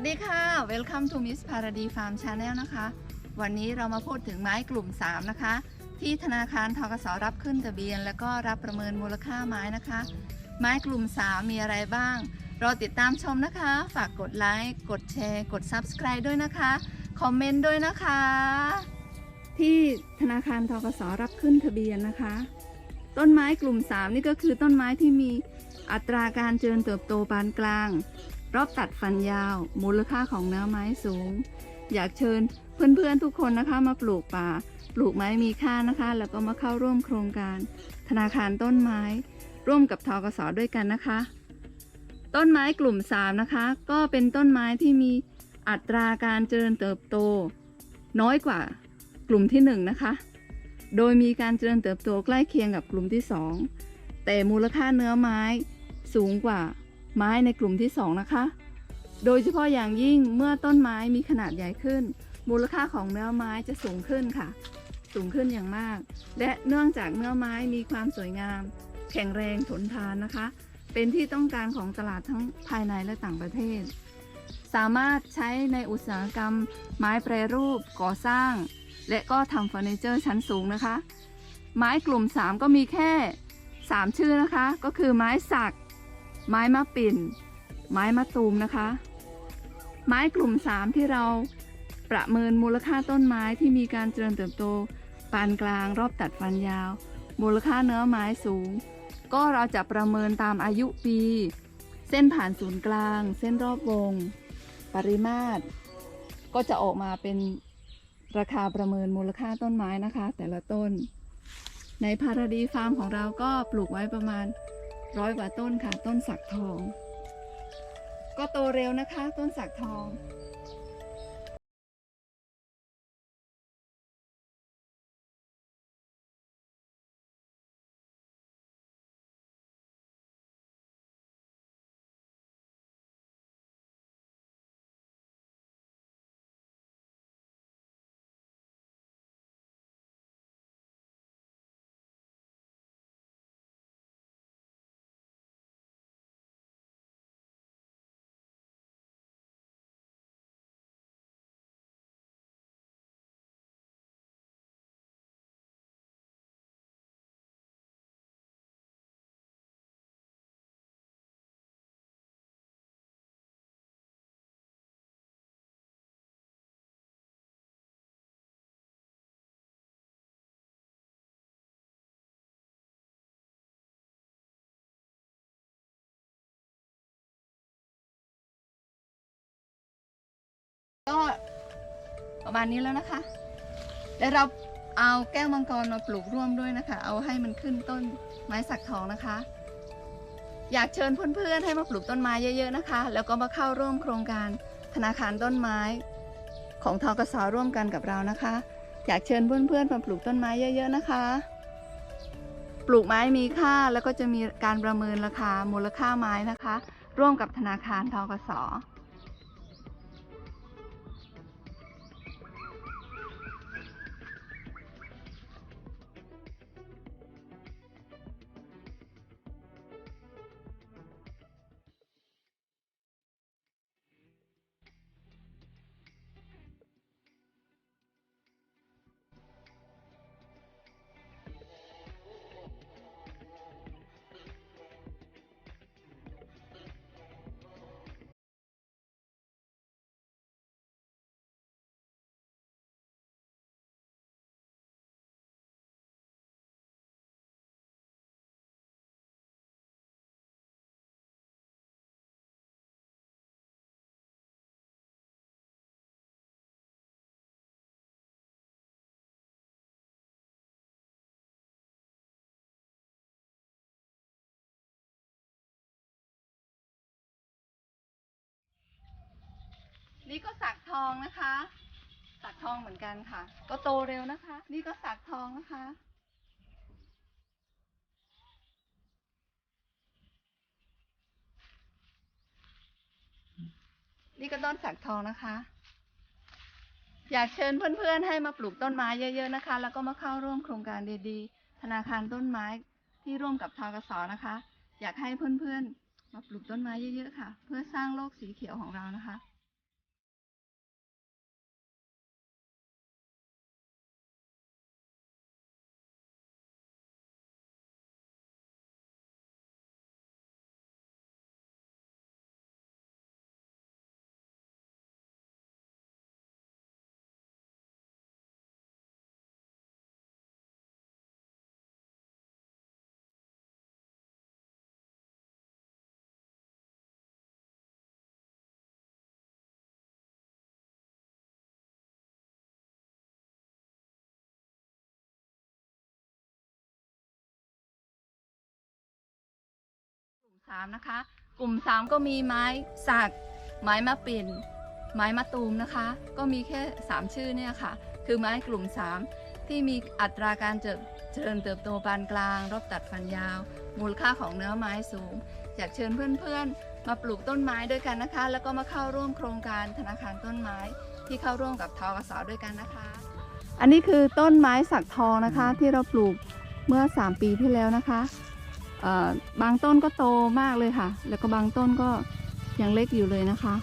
สวัสดีค่ะ Welcome to Miss Paradise Farm Channel นะคะ วันนี้เรามาพูดถึงไม้กลุ่ม 3 นะคะ ที่ธนาคารทกสรับขึ้นทะเบียน แล้วก็รับประเมินมูลค่าไม้นะคะ ไม้กลุ่ม 3 มีอะไรบ้างรอติดตามชมนะคะ ฝากกดไลค์กดแชร์กด Subscribe ด้วยนะคะ คอมเมนต์ด้วยนะคะ ที่ธนาคารทกสรับขึ้นทะเบียนนะคะ ต้นไม้กลุ่ม 3 นี่ก็คือต้นไม้ที่มีอัตราการเจริญเติบโตปานกลาง รอบตัดฟันยาว มูลค่าของเนื้อไม้สูง อยากเชิญเพื่อนๆทุกคนนะคะมาปลูกป่า ปลูกไม้มีค่านะคะ แล้วก็มาเข้าร่วมโครงการ ธนาคารต้นไม้ ร่วมกับทกสด้วยกันนะคะ ต้นไม้กลุ่ม 3 นะคะ ก็เป็นต้นไม้ที่มีอัตราการเจริญเติบโต น้อยกว่ากลุ่มที่ 1 นะคะ โดยมีการเจริญเติบโตใกล้เคียงกับกลุ่มที่ 2 แต่มูลค่าเนื้อไม้สูงกว่า ไม้ในกลุ่มที่ 2 นะคะ โดยเฉพาะอย่างยิ่งเมื่อต้นไม้มีขนาดใหญ่ขึ้น มูลค่าของเนื้อไม้จะสูงขึ้นค่ะ สูงขึ้นอย่างมาก และเนื่องจากเนื้อไม้มีความสวยงาม แข็งแรงทนทานนะคะ เป็นที่ต้องการของตลาดทั้งภายในและต่างประเทศ สามารถใช้ในอุตสาหกรรม ไม้แปรรูปก่อสร้าง และก็ทำเฟอร์นิเจอร์ชั้นสูงนะคะ ไม้กลุ่ม 3 ก็มีแค่ 3 ชื่อนะคะ ก็คือไม้สัก ไม้มะปิ่น ไม้มะตูมนะคะ ไม้กลุ่ม 3 ที่เราประเมินมูลค่าต้นไม้ที่มีการเจริญเติบโต ปานกลางรอบตัดฟันยาว มูลค่าเนื้อไม้สูง ก็เราจะประเมินตามอายุปี เส้นผ่านศูนย์กลาง เส้นรอบวง ปริมาตร ก็จะออกมาเป็นราคาประเมินมูลค่าต้นไม้นะคะ แต่ละต้น ในพาราดีฟาร์มของเราก็ปลูกไว้ประมาณ ร้อยกว่าต้นค่ะ ต้นสักทอง ก็โตเร็วนะคะ ต้นสักทอง ก็ประมาณนี้แล้วนะคะเดี๋ยวเราเอาแก้วมังกรมาปลูกร่วมด้วยนะคะ เอาให้มันขึ้นต้นไม้สักทองนะคะ อยากเชิญเพื่อนๆให้มาปลูกต้นไม้เยอะๆนะคะ แล้วก็มาเข้าร่วมโครงการธนาคารต้นไม้ของทกสร่วมกันกับเรานะคะ อยากเชิญเพื่อนๆมาปลูกต้นไม้เยอะๆนะคะ ปลูกไม้มีค่าแล้วก็จะมีการประเมินราคามูลค่าไม้นะคะ ร่วมกับธนาคารทกส นี่ก็สักทองนะคะ สักทองเหมือนกันค่ะ ก็โตเร็วนะคะ นี่ก็สักทองนะคะ นี่ก็ต้นสักทองนะคะ อยากเชิญเพื่อนๆให้มาปลูกต้นไม้เยอะ ๆนะคะ แล้วก็มาเข้าร่วมโครงการดีๆ ธนาคารต้นไม้ที่ร่วมกับทกสนะคะ อยากให้เพื่อนๆมาปลูกต้นไม้เยอะๆค่ะ เพื่อสร้างโลกสีเขียวของเรานะคะ สามนะคะ กลุ่มสามก็มีไม้สัก ไม้มะปิ่น ไม้มะตูมนะคะ ก็มีแค่ 3 ชื่อเนี่ยค่ะ คือไม้กลุ่ม 3 ที่มีอัตราการเจเจริญเติบโตปานกลาง รอบตัดฟันยาว มูลค่าของเนื้อไม้สูง อยากเชิญเพื่อนๆ มาปลูกต้นไม้ด้วยกันนะคะ แล้วก็มาเข้าร่วมโครงการธนาคารต้นไม้ที่เข้าร่วมกับทกสด้วยกันนะคะ อันนี้คือต้นไม้สักทองนะคะที่เราปลูกเมื่อ 3 ปีที่แล้วนะคะ บางต้นก็โตมากเลยค่ะ แล้วก็บางต้นก็ยังเล็กอยู่เลยนะคะ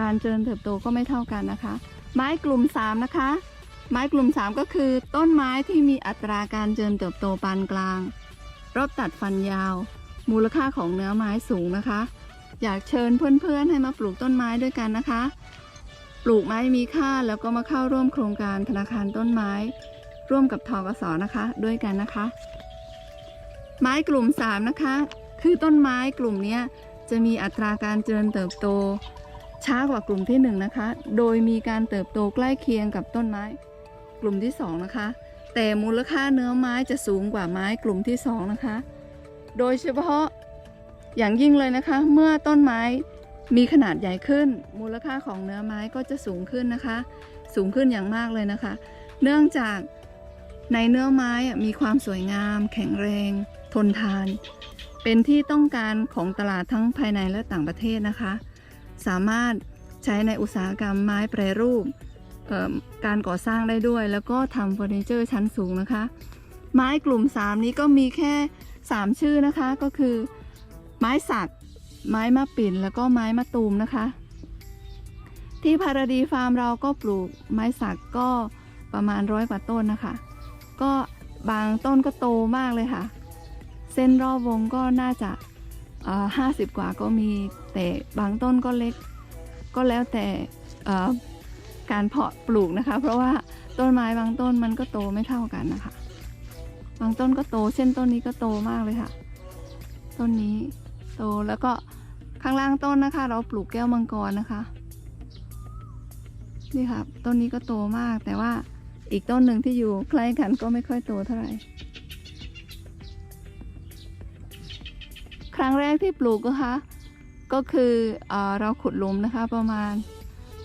การเจริญเติบโตก็ไม่เท่ากันนะคะ ไม้กลุ่ม 3 นะคะ ไม้กลุ่ม 3 ก็คือต้นไม้ที่มีอัตราการเจริญเติบโตปานกลาง รอบตัดฟันยาว มูลค่าของเนื้อไม้สูงนะคะ อยากเชิญเพื่อนๆให้มาปลูกต้นไม้ด้วยกันนะคะ ปลูกไม้มีค่าแล้วก็มาเข้าร่วมโครงการธนาคารต้นไม้ ร่วมกับทกสนะคะ ด้วยกันนะคะ ไม้กลุ่ม 3 นะคะ คือต้นไม้กลุ่มนี้จะมีอัตราการเจริญเติบโต ช้ากว่ากลุ่มที่ 1 นะคะ โดยมีการเติบโตใกล้เคียงกับต้นไม้ กลุ่มที่ 2 นะคะ แต่มูลค่าเนื้อไม้จะสูงกว่าไม้กลุ่มที่ 2 นะคะ โดยเฉพาะอย่างยิ่งเลยนะคะ เมื่อต้นไม้มีขนาดใหญ่ขึ้น มูลค่าของเนื้อไม้ก็จะสูงขึ้นนะคะ สูงขึ้นอย่างมากเลยนะคะ เนื่องจากในเนื้อไม้มีความสวยงาม แข็งแรง ทนทาน เป็นที่ต้องการของตลาดทั้งภายในและต่างประเทศนะคะ สามารถใช้ในอุตสาหกรรมไม้แปรรูปการก่อสร้างได้ด้วย แล้วก็ทำเฟอร์นิเจอร์ชั้นสูงนะคะ ไม้กลุ่ม 3 นี้ก็มีแค่ 3 ชื่อนะคะก็คือ ไม้สัก ไม้มะปิ่น แล้วก็ไม้มะตูมนะคะ ที่พาราดีฟาร์มเราก็ปลูกไม้สักก็ประมาณร้อยกว่าต้นนะคะ ก็บางต้นก็โตมากเลยค่ะ เส้นรอบวงก็น่าจะห้าสิบกว่าก็มี แต่บางต้นก็เล็ก ก็แล้วแต่การเพาะปลูกนะคะ เพราะว่าต้นไม้บางต้นมันก็โตไม่เท่ากันนะคะ บางต้นก็โต เช่นต้นนี้ก็โตมากเลยค่ะ ต้นนี้โตแล้วก็ข้างล่างต้นนะคะ เราปลูกแก้วมังกรนะคะนี่ค่ะต้นนี้ก็โตมากแต่ว่าอีกต้นหนึ่งที่อยู่ใกล้กันก็ไม่ค่อยโตเท่าไหร่ ครั้งแรกที่ปลูกนะคะก็คือเอเราขุดหลุมนะคะประมาณ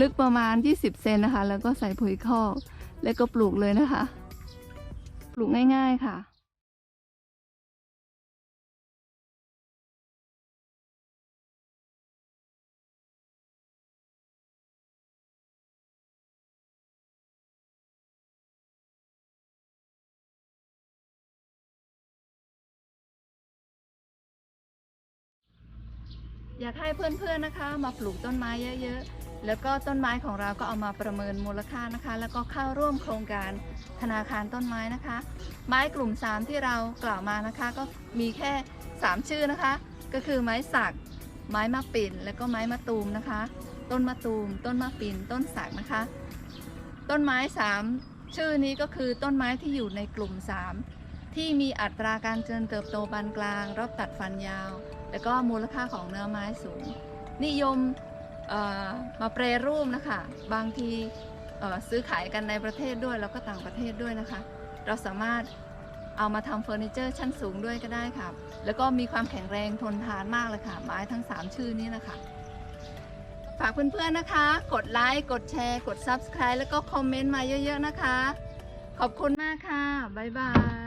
ลึกประมาณ 20 เซนนะคะ แล้วก็ใส่ปุ๋ยคอกแล้วก็ปลูกเลยนะคะ ปลูกง่าย ๆค่ะ อยากให้เพื่อนๆนะคะ มาปลูกต้นไม้เยอะๆ แล้วก็ต้นไม้ของเราก็เอามาประเมินมูลค่านะคะ แล้วก็เข้าร่วมโครงการธนาคารต้นไม้นะคะ ไม้กลุ่ม 3 ที่เรากล่าวมานะคะ ก็มีแค่ 3 ชื่อนะคะ ก็คือไม้สัก ไม้มะปิ่น แล้วก็ไม้มะตูมนะคะ ต้นมะตูม ต้นมะปิ่น ต้นสักนะคะ ต้นไม้ 3 ชื่อนี้ก็คือต้นไม้ที่อยู่ในกลุ่ม 3 ที่มีอัตราการเจริญเติบโตปานกลาง รอบตัดฟันยาว แล้วก็มูลค่าของเนื้อไม้สูง นิยมมาแปรรูปนะคะ บางทีซื้อขายกันในประเทศด้วยแล้วก็ต่างประเทศด้วยนะคะ เราสามารถเอามาทำเฟอร์นิเจอร์ชั้นสูงด้วยก็ได้ค่ะ แล้วก็มีความแข็งแรงทนทานมากเลยค่ะ ไม้ทั้ง 3 ชื่อนี้นะคะ ฝากเพื่อนๆนะคะ กดไลค์ กดแชร์ กด Subscribe แล้วก็คอมเมนต์มาเยอะๆนะคะ ขอบคุณมากค่ะ บ๊ายบาย